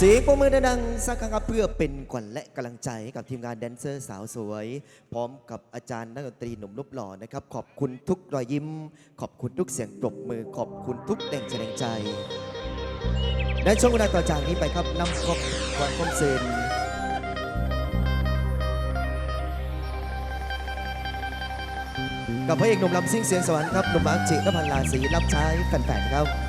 เสียงปรบมือดังๆสักครั้งครับเพื่อเป็นขวัญและกำลังใจให้กับทีมงานแดนเซอร์สาวสวย พร้อมกับอาจารย์นักดนตรีหนุ่มรูปหล่อนะครับ ขอบคุณทุกรอยยิ้ม ขอบคุณทุกเสียงปรบมือ ขอบคุณทุกแรงแสดงใจในช่วงเวลาต่อจากนี้ไปครับนำครบความคมเซนกับพระเอกหนุ่มลำซิ่งเสียงสวรรค์ครับหนุ่มมาร์จินพันลาศีรับใช้แฟนๆครับ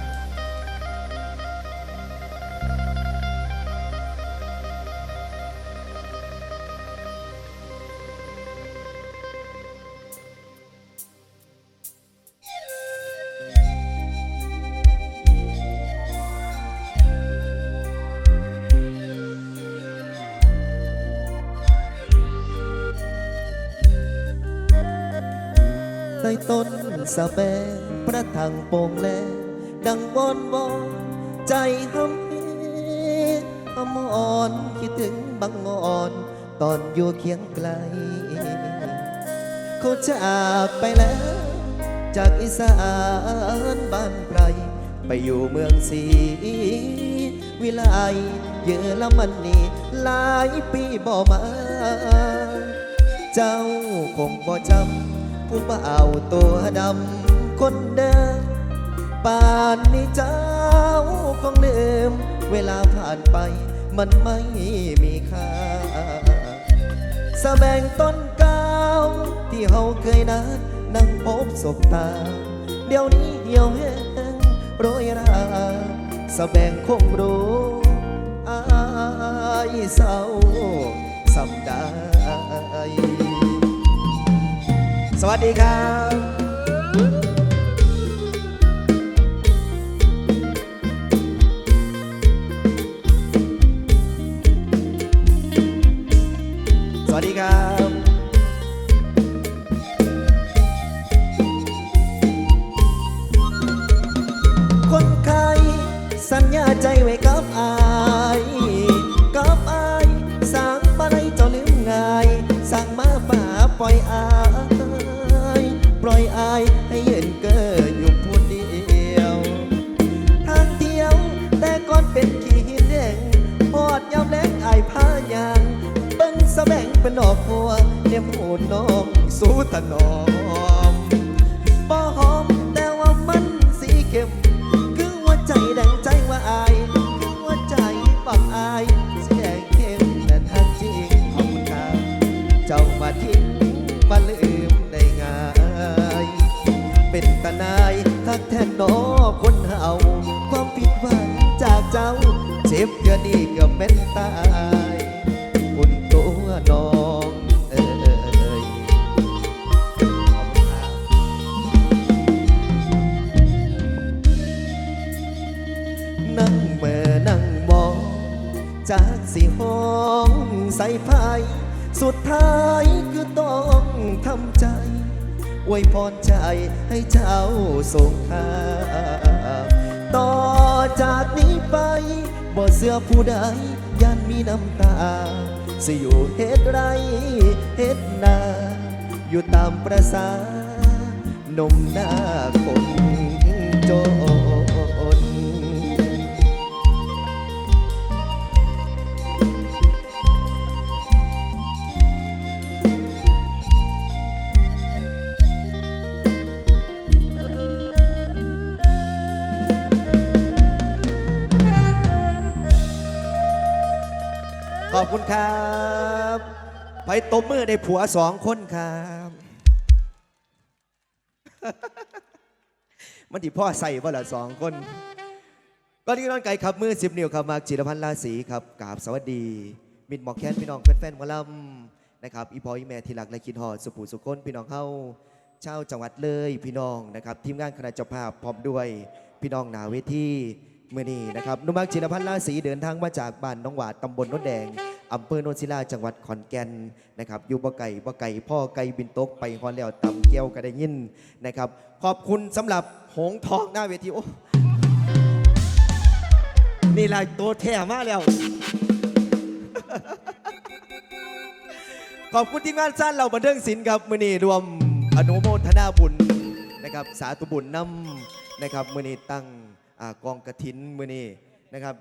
ต้นสะแบงประทังโป่งแลดังวอนวอนใจหำเฮหำอ่อนคิดถึงบางอ่อน ตอนอยู่เคียงไกล เขาจากไปแล้ว จากอีสานบ้านไกลไปอยู่เมืองศรีวิไลเยอรมันนี่หลายปีบ่มา เจ้าคงบ่จำ ผู้บ่าวตัวดำคนเดิมป่านนี้เจ้าคงลืม เวลาผ่านไปมันไม่มีค่าสะแบงต้นเก้าวที่เฮาเคยนัดนั่งพบศบตา เดี๋ยวนี้เหี่ยวแห้งโรยราสะแบงคงรู้อายเศร้าสำได้ สวัสดีครับ แบ่งเป็นดอกบัวเนียมหูน้องสู้ถนอมบ่หอมแต่ว่ามันสีเข้ม คือหัวใจแดงใจว่าอายคือหัวใจปักอายสีแดงเข้มแต่ทางจริงขอบคุณครับเจ้ามาทิ้งมาลืมได้ง่าย เป็นตานายทักแทนนอคนเฮาความผิดหวังจากเจ้า เจ็บเกือนี่เกือบเป็นตาย จากสีห้องใส่ไฟสุดท้ายคือต้องทำใจอวยพรใจให้เจ้าส่งทางต่อจากนี้ไปบ่เสื้อผู้ใดยันมีน้ำตา สิอยู่เฮ็ดไรเฮ็ดนา อยู่ตามประสานมหน้าคนจน ครับไปตบมือในผัวสองคนครับ มันที่พ่อใส่ว่าละสองคนก็ที่น้องไก่ครับมือสิบนิ้วครับมากจิรพันธ์ราศีครับกราบสวัสดี มินหมอกแค้นพี่น้องแฟนๆหมอลำนะครับอีพออีแม่ที่รักและคิดฮอดสุภูสุคนพี่น้องเข้าเช่าวจังหวัดเลยพี่น้องนะครับทีมงานคณะเจ้าภาพพร้อมด้วยพี่น้องหนาเวทีเมื่อนี้นะครับนุมักจิรพันธ์ราศีเดินทางมาจากบ้านน้องหวาดตำบลโนนแดง อำเภอโนนศิลาจังหวัดขอนแก่นนะครับอยู่บ่ไก่บ่ไก่พ่อไก่บินตกไปฮอนแล้วตำเกี้ยวก็ได้ยินนะครับ ขอบคุณสำหรับหงทองหน้าเวทีโอ้นี่ลายตัวแท้มากแล้ว ขอบคุณทีมงานสั้นเราบันเทิงศิลป์ครับมือนี้รวมอนุโมทนาบุญนะครับ สาธุบุญนำนะครับมือนี้ตั้งอกองกระถินมือนี้นะครับ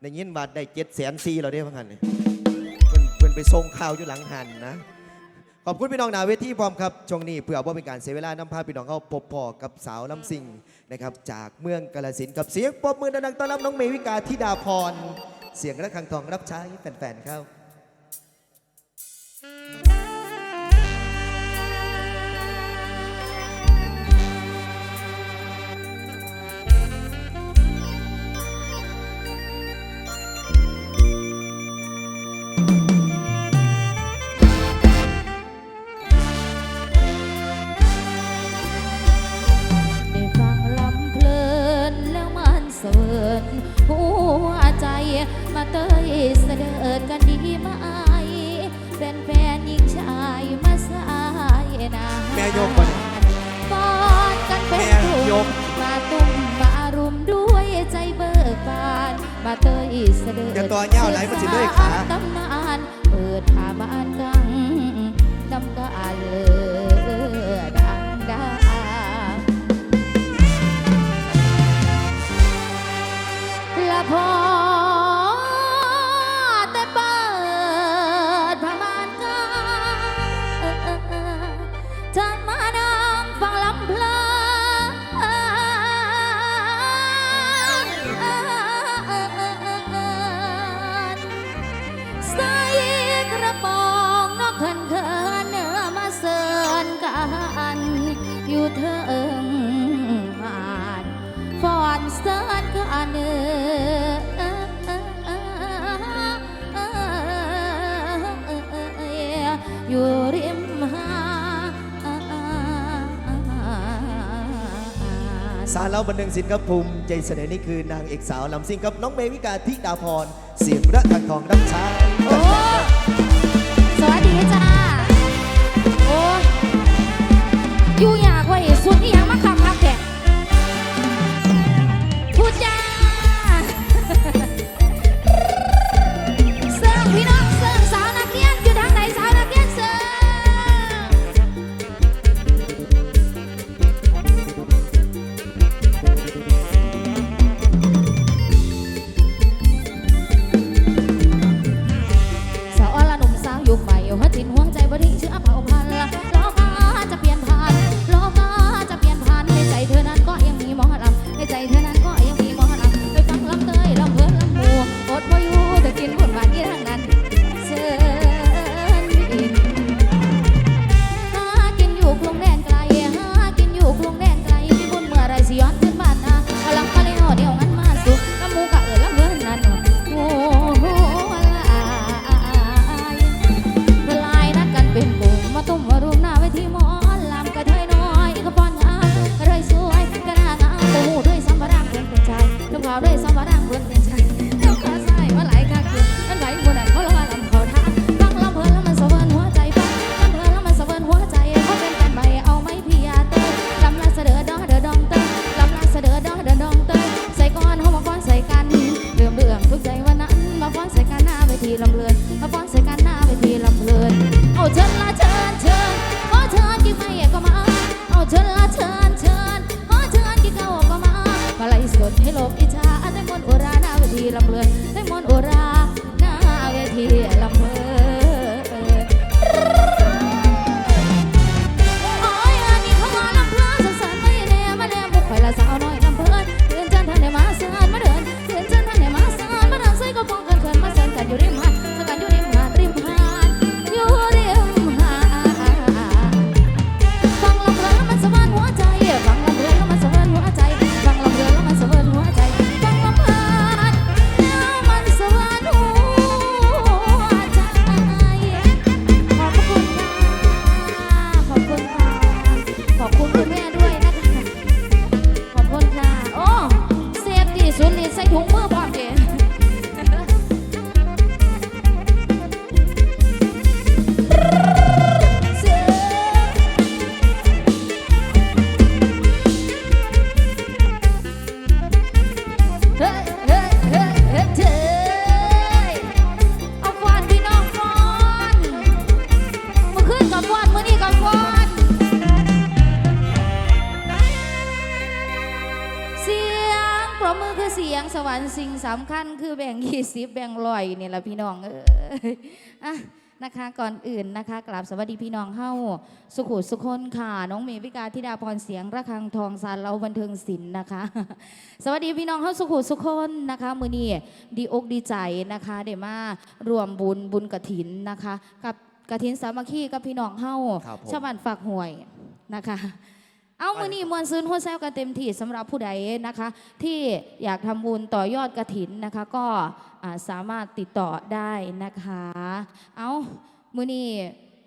ในยินบาทได้เจ็ดแสนซีเราได้พังกันเลย พิ่นไปส่งข่าวอยู่หลังหันนะ ขอบคุณพี่น้องนาเวทีพร้อมครับช่วงนี้เพื่อว่าเป็นการเสียเวลาน้ำพาพี่น้องเข้าพบพ่อกับสาวน้ำสิงนะครับจากเมืองกาลสินกับเสียงปมมือดังต้อนรับน้องเมวิกาธิดาพร เสียงระฆังทองรับใช้แฟนๆครับ มาเตยเสด็ดกันดีไหมเป็นแฟนหญิงชายมาสายนาแม่ยกก่อนป้อนกันเป็นกลุ่มมาตุ้มมารุมด้วยใจเบิกบานมาเตยเสด็จเดี๋ยวตัวเงาไหลมันสิด้วยขาตำนานเปิดผ้ามานกังดำก็อาเลย แล้วบันเทิงศิลป์ครับภูมิใจเสน่ห์นี่คือนางเอกสาวลำซิ่งครับน้องเมวิกาธิดาพรเสียงระฆังทองรับใช้สวัสดีจ้า ละพี่น้องเอออะนะคะก่อนอื่นนะคะกราบสวัสดีพี่น้องเฮาสุขุสุคนค่ะ น้องเมวิกาธิดาพรเสียงระฆังทองสารเราบันเทิงศิลป์นะคะ สวัสดีพี่น้องเฮาสุขุสุคนนะคะ มือนี้ดีอกดีใจนะคะเดมารวมบุญบุญกระถินนะคะ กับกระถินสามัคคีกับพี่น้องเฮาครับผมชาวบ้านฝากหวยนะคะ เอามือนี้มวลซื้นหัวแซวกันเต็มที่สำหรับผู้ใดนะคะ ที่อยากทำบุญต่อยอดกระถินนะคะ ก็อ่าสามารถติดต่อได้นะคะ เอามือนี้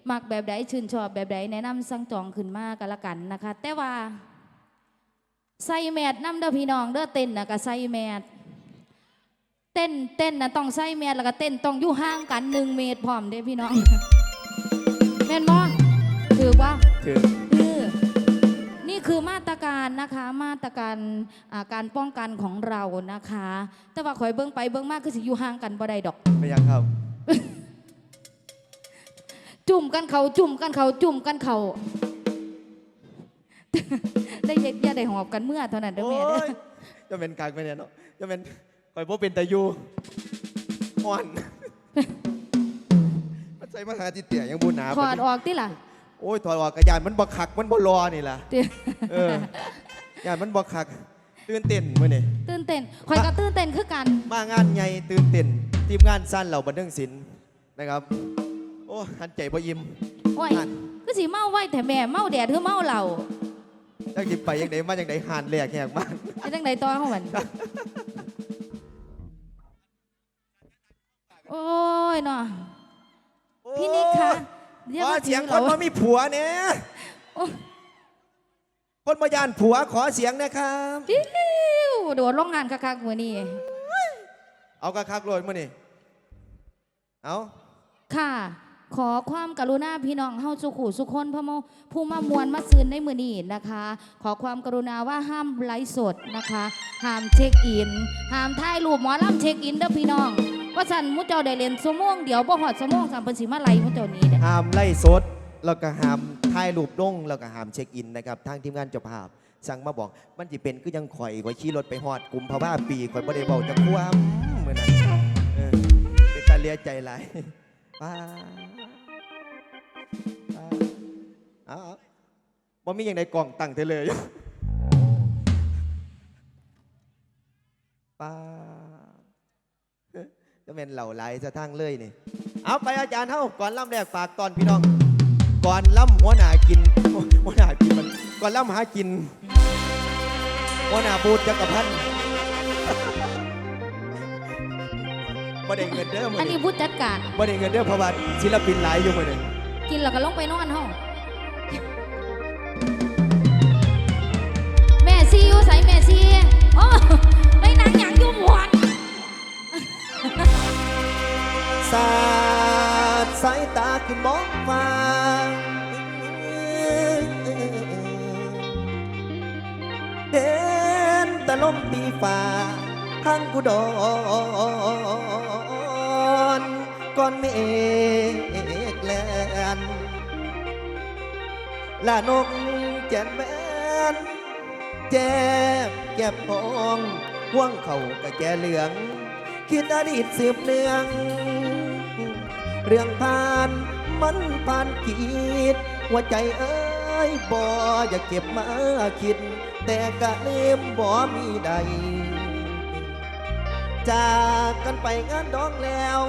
มักแบบใดชื่นชอบแบบใดแนะนำสั่งจองขึ้นมากันละกันนะคะ แต่ว่าใส่แมดน้ำเด้อพี่น้องเด้อเต้นนะก็ใส่แมดเต้นเต้นนะต้องใส่แมดแล้วก็เต้นต้องอยู่ห่างกันหนึ่งเมตรพร้อมเด้อพี่น้องแม่นบ่ถือว่าถึงคือ นี่คือมาตรการนะคะมาตรการอ่าการป้องกันของเรานะคะ แต่ว่าข่อยเบิ้งไปเบิ้งมากคือสิอยู่ห่างกันบ่ได้ดอกไม่ยังครับ จุ่มกันเขาจุ่มกันเขาจุ่มกันเขาได้เย็ดอย่าได้หอบกันเมื่อเท่านั้นเด้อโอ้แม่เด้อยจะเป็นกลางไปเนี่ยเนาะจะเป็นคอยพบเป็นตายูอ่อนมันใส่มาหาจิตเตี่ยยังบุญหนาถอดออกติล่ะ โอ้ยถอดออกกระยานมันบ่คักมันบ่รอนี่ล่ะเดี๋ยวเออยานมันบ่คัก ตื่นเต้นมื้อนี่ตื่นเต้นข่อยก็ตื่นเต้นคือกัน มางานใหญ่ตื่นเต้นทีมงานสั้นเหล่าบันเทิงศิลป์นะครับ โอ้หันใจบ่ยิ้มโอ้ยก็สิเมาไว้แต่แม่เมาแดดคือเมาเหล้าจักสิไปยังไดมาจังไดหานแหลกแหกมากไอ้จังไดต่อเฮามันโอ้ยเนาะพี่นิกคะ เรียกขอว่าเสียงถือคเหรนอมามีผัวเนี่ยโอ้คนมายานผัวขอเสียงนะครับจิ้วโดดลงงานคักๆมือนี่เอากระคักโลดมื้อนี่เอาค่ะ ขอความกรุณาพี่น้องเฮาสุขุสุคนพระโมผู้มามวลมาซืนในมือนี้นะคะ ขอความกรุณาว่าห้ามไลฟ์สดนะคะ ห้ามเช็คอิน ห้ามถ่ายรูปหมอลำเช็คอินเด้อพี่น้อง ว่าสันมุเจ้าได้เรียนสมงเดี๋ยวบ่หอดสมงสัมเพิ่นสิมาไลมุเจ้านี้เด้อห้ามไล่สดแล้วก็ห้ามถ่ายรูปลงแล้วก็ห้ามเช็คอินนะครับทางทีมงานเจ้าภาพ สั่งมาบอกมันจะเป็นคือยังข่อยข่อยขี่รถไปฮอดกลุ่มพะว่าปีข่อยบ่ได้เว้าจักความมื้อนนั้นเออเป็นตาเลียใจหลายป้าป้าเอาเอาบ่มีอย่างใดกล่องตั้งเธอเลยป้า อ้ยจะเป็นเหล่าไหลจะทั้งเลยนี่ เอาไปอาจารย์เท่าก่อนล่ำแรกฝากตอนพี่น้อง ก่อนล่ำหัวหน้ากินหัวหน้ากินมันก่อนล่ำหากินหัวหน้าบูดจักรพันธ์บ่ได้เงินเด้อมืออันนี้นี้ผู้จัดการบ่ได้เงินเด้อเพราะว่าศิลปินหลายอยู่มือนี้กินแล้วก็ลงไปนอนห้องาดสายตาขึ้นมองฟ้าเห็นแต่ลมตีฟ้าทางกุดอนก่อนเมฆแลนลานกแจ่นแบนแจ่มแก็บพองห่วงเขากะแกเหลือง คิดอดีตสืบเนือง เรื่องผ่านมันผ่านขีดหัวใจเอ้ยบ่อยากเก็บมาคิด แต่กะลืมบ่มีใด จากกันไปงานดองแล้ว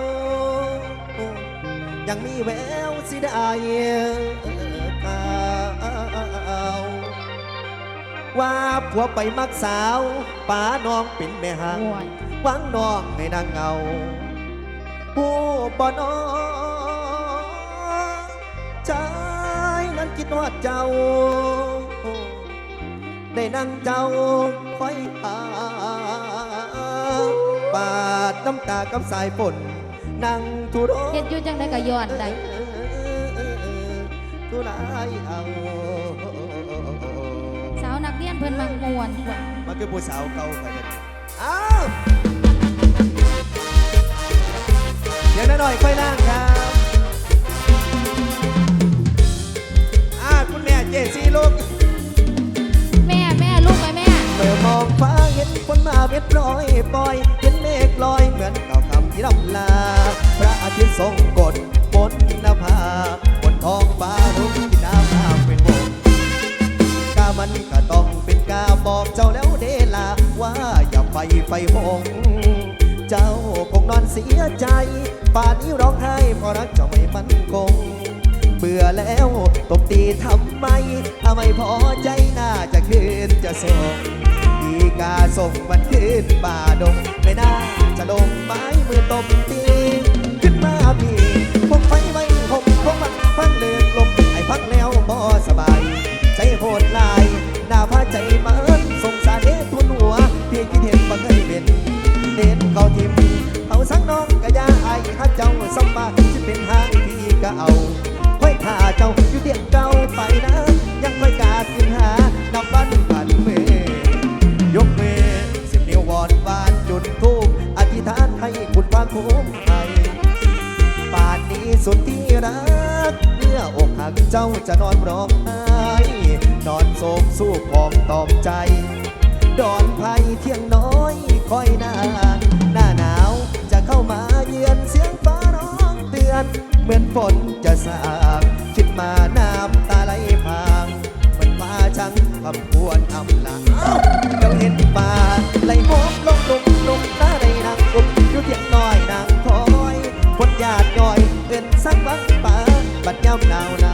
ยังมีแววสิได้ข่าวว่าผัวไปมักสาวป้าน้องเป็นแม่หางวังน้องให้นางเงา ผู้บ่นอชายนั้นคิดว่าเจ้า ได้นั่งเจ้าคอยหาปาดน้ำตากับสายฝนนั่งทุรเฮ็ดอยู่จังได้ก็ย้อนได้ทุรายเอาสาวนักเรียนเพิ่นมักม่วนกว่ามันคือผู้สาวเก่าไปกันอ้าว ดี๋ยวหน่อยค่อยนั่งครับอ่าคุณแม่เจซี่ลูกแม่แม่ลูกไปแม่ เมื่อมองฟ้าเห็นฝนมาเรียบร้อยปล่อย เห็นเมฆลอยเหมือนเก่าคำที่ลำลา พระอาทิตย์ทรงกฎบนนภาบนท้องฟ้ารุ่งที่น้ำน้ำเป็นวงกามันก็ต้องเป็นกาบอกเจ้าแล้วเดลาว่าอย่าไปไฟหง เจ้าคงนอนเสียใจ ป่านนี้ร้องไห้เพราะรักเจ้าไม่มั่นคง เบื่อแล้วตบตีทำไมถ้าไมพอใจน่าจะคืนจะส่งอีกาส่งมันคืนป่าดง ไม่น่าจะลงไม้มือตบตีขึ้นมาพี่คงไฟไม่หกคงมันฟังเลือนลมไอ้พักแล้วบ่สบาย ใจโหดลายหน้าพาใจมันสงสารเด็ทุนหัว เพี่คิดเห็นบังเคยเป็น เด่นเขาทิมเอาสังน้องกะยาไอฮักเจ้าสมบัติที่เป็นหางพี่ก็เอาค่อยท่าเจ้าอยู่เดียง บัด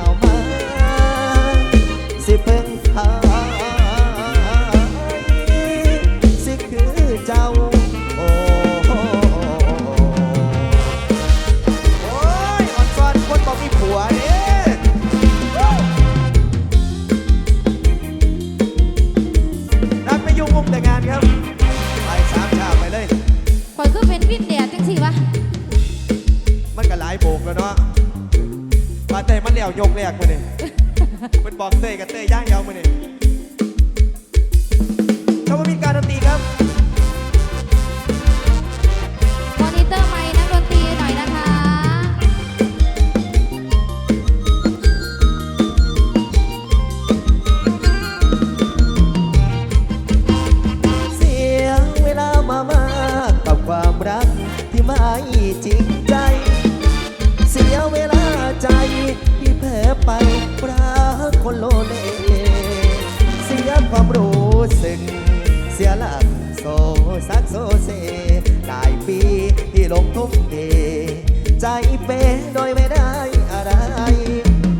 เต้กับเต้ย่างเยาวมาเนี่ ลงทุ่มเทใจเป้โดยไม่ได้อะไร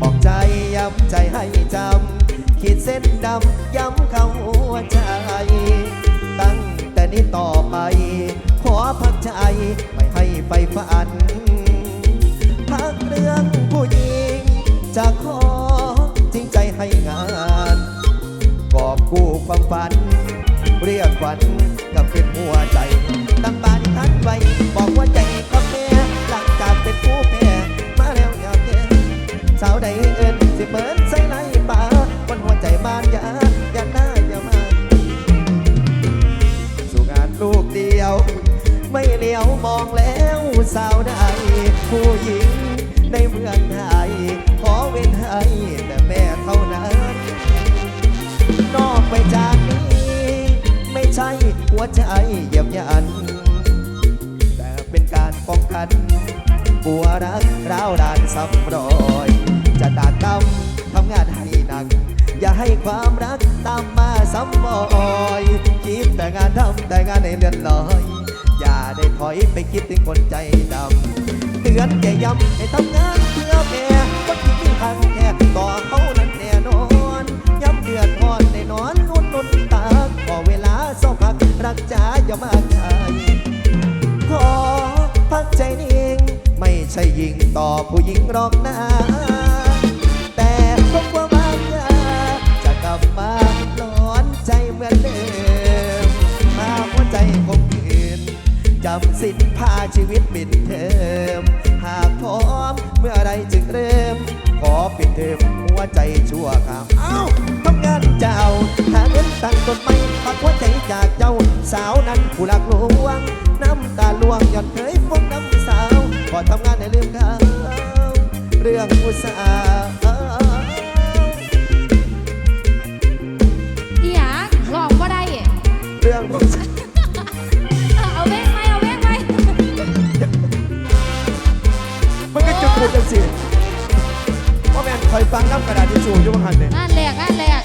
บอกใจย้ำใจให้จำขีดเส้นดำย้ำเข้าหัวใจ ตั้งแต่นี้ต่อไป ขอพักใจไม่ให้ไปฝันพักเรื่องผู้หญิงจะขอจริงใจให้งาน กอบกู้ความฝัน เรียกฝัน วใจบาอย่าหน้าอย่ามาสู่งานลูกเดียว ไม่เลี้ยวมองแล้วสาวใดผู้หญิงในเมืองไทยขอเว้นให้แต่แม่เท่านั้น นอกไปจากนี้ ไม่ใช่หัวใจเยียบยัน แต่เป็นการป้องกันปัวรักร้าวรานซำรอย จะตากตำทำงานให้หนัก อย่าให้ความรักตามมาซ้ำบ่อยคิดแต่งานทำแต่งานในเรือนลอย อย่าได้ถอยไปคิดถึงคนใจดำเตือนแก่ย้ำให้ทำงานเพื่อแม่ก็ที่มีทางแค่ต่อเขานั้นแน่นอนย้ำเดือดร้อนในนอนนุ่นนุ่นตาขอเวลาเศร้าพักรักจ๋าอย่ามาใจขอพักใจนิ่งไม่ใช่ยิงต่อผู้หญิงหรอกนะ จำสิ้นพาชีวิตปิดเทอม หากพร้อมเมื่อไรจึงเริ่ม ขอปิดเทอมหัวใจชั่วข่าวเอ้าทำงานเจ้า หาเงินตั้งต้นไม้ปักหัวใจจากเจ้า สาวนั้นผู้หลักลวง น้ำตาลวงหย่อนเคยฟงน้ำสาว ขอทำงานในลืมเขาเรื่องผู้สาว อยฟังน้ำกระดาษทิชชู่อยู่บางหันเนี่ย งานแรกงานแรก